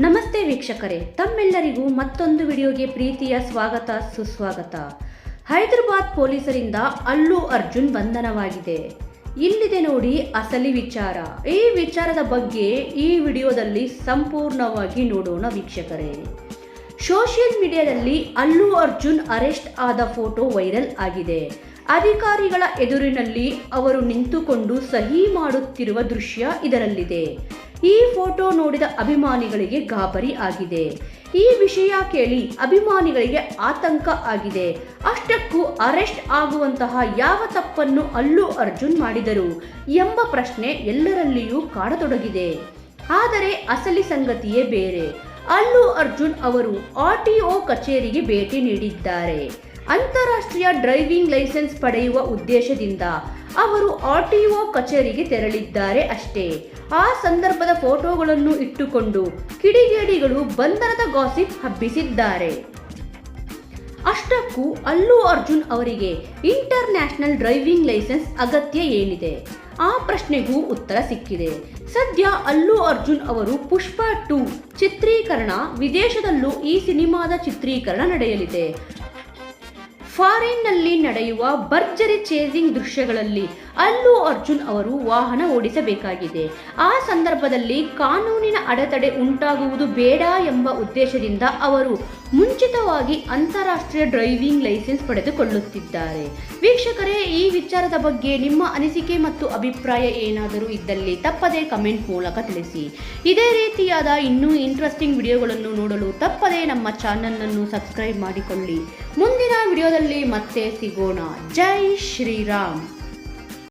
ನಮಸ್ತೆ ವೀಕ್ಷಕರೇ, ತಮ್ಮೆಲ್ಲರಿಗೂ ಮತ್ತೊಂದು ವಿಡಿಯೋಗೆ ಪ್ರೀತಿಯ ಸ್ವಾಗತ, ಸುಸ್ವಾಗತ. ಹೈದರಾಬಾದ್ ಪೊಲೀಸರಿಂದ ಅಲ್ಲು ಅರ್ಜುನ್ ಬಂಧನವಾಗಿದೆ. ಇಲ್ಲಿದೆ ನೋಡಿ ಅಸಲಿ ವಿಚಾರ. ಈ ವಿಚಾರದ ಬಗ್ಗೆ ಈ ವಿಡಿಯೋದಲ್ಲಿ ಸಂಪೂರ್ಣವಾಗಿ ನೋಡೋಣ ವೀಕ್ಷಕರೇ. ಸೋಷಿಯಲ್ ಮೀಡಿಯಾದಲ್ಲಿ ಅಲ್ಲು ಅರ್ಜುನ್ ಅರೆಸ್ಟ್ ಆದ ಫೋಟೋ ವೈರಲ್ ಆಗಿದೆ. ಅಧಿಕಾರಿಗಳ ಎದುರಿನಲ್ಲಿ ಅವರು ನಿಂತುಕೊಂಡು ಸಹಿ ಮಾಡುತ್ತಿರುವ ದೃಶ್ಯ ಇದರಲ್ಲಿದೆ. ಈ ಫೋಟೋ ನೋಡಿದ ಅಭಿಮಾನಿಗಳಿಗೆ ಗಾಬರಿ ಆಗಿದೆ. ಈ ವಿಷಯ ಕೇಳಿ ಅಭಿಮಾನಿಗಳಿಗೆ ಆತಂಕ ಆಗಿದೆ. ಅಷ್ಟಕ್ಕೂ ಅರೆಸ್ಟ್ ಆಗುವಂತಹ ಯಾವ ತಪ್ಪನ್ನು ಅಲ್ಲು ಅರ್ಜುನ್ ಮಾಡಿದರು ಎಂಬ ಪ್ರಶ್ನೆ ಎಲ್ಲರಲ್ಲಿಯೂ ಕಾಡತೊಡಗಿದೆ. ಆದರೆ ಅಸಲಿ ಸಂಗತಿಯೇ ಬೇರೆ. ಅಲ್ಲು ಅರ್ಜುನ್ ಅವರು ಆರ್ಟಿಒ ಕಚೇರಿಗೆ ಭೇಟಿ ನೀಡಿದ್ದಾರೆ. ಅಂತಾರಾಷ್ಟ್ರೀಯ ಡ್ರೈವಿಂಗ್ ಲೈಸೆನ್ಸ್ ಪಡೆಯುವ ಉದ್ದೇಶದಿಂದ ಅವರು ಆರ್ಟಿಒ ಕಚೇರಿಗೆ ತೆರಳಿದ್ದಾರೆ ಅಷ್ಟೇ. ಆ ಸಂದರ್ಭದ ಫೋಟೋಗಳನ್ನು ಇಟ್ಟುಕೊಂಡು ಕಿಡಿಗೇಡಿಗಳು ಬಂಧನದ ಗಾಸಿಪ್ ಹಬ್ಬಿಸಿದ್ದಾರೆ. ಅಷ್ಟಕ್ಕೂ ಅಲ್ಲು ಅರ್ಜುನ್ ಅವರಿಗೆ ಇಂಟರ್ ನ್ಯಾಷನಲ್ ಡ್ರೈವಿಂಗ್ ಲೈಸೆನ್ಸ್ ಅಗತ್ಯ ಏನಿದೆ? ಆ ಪ್ರಶ್ನೆಗೂ ಉತ್ತರ ಸಿಕ್ಕಿದೆ. ಸದ್ಯ ಅಲ್ಲು ಅರ್ಜುನ್ ಅವರು ಪುಷ್ಪ ಟು ಚಿತ್ರೀಕರಣ, ವಿದೇಶದಲ್ಲೂ ಈ ಸಿನಿಮಾದ ಚಿತ್ರೀಕರಣ ನಡೆಯಲಿದೆ. ಫಾರಿನ್ನಲ್ಲಿ ನಡೆಯುವ ಭರ್ಜರಿ ಚೇಸಿಂಗ್ ದೃಶ್ಯಗಳಲ್ಲಿ ಅಲ್ಲು ಅರ್ಜುನ್ ಅವರು ವಾಹನ ಓಡಿಸಬೇಕಾಗಿದೆ. ಆ ಸಂದರ್ಭದಲ್ಲಿ ಕಾನೂನಿನ ಅಡೆತಡೆ ಉಂಟಾಗುವುದು ಬೇಡ ಎಂಬ ಉದ್ದೇಶದಿಂದ ಅವರು ಮುಂಚಿತವಾಗಿ ಅಂತಾರಾಷ್ಟ್ರೀಯ ಡ್ರೈವಿಂಗ್ ಲೈಸೆನ್ಸ್ ಪಡೆದುಕೊಳ್ಳುತ್ತಿದ್ದಾರೆ. ವೀಕ್ಷಕರೇ, ಈ ವಿಚಾರದ ಬಗ್ಗೆ ನಿಮ್ಮ ಅನಿಸಿಕೆ ಮತ್ತು ಅಭಿಪ್ರಾಯ ಏನಾದರೂ ಇದ್ದಲ್ಲಿ ತಪ್ಪದೇ ಕಮೆಂಟ್ ಮೂಲಕ ತಿಳಿಸಿ. ಇದೇ ರೀತಿಯಾದ ಇನ್ನೂ ಇಂಟ್ರೆಸ್ಟಿಂಗ್ ವಿಡಿಯೋಗಳನ್ನು ನೋಡಲು ತಪ್ಪದೇ ನಮ್ಮ ಚಾನಲನ್ನು ಸಬ್ಸ್ಕ್ರೈಬ್ ಮಾಡಿಕೊಳ್ಳಿ. ಮುಂದಿನ ವಿಡಿಯೋದಲ್ಲಿ ಮತ್ತೆ ಸಿಗೋಣ. ಜೈ ಶ್ರೀರಾಮ್.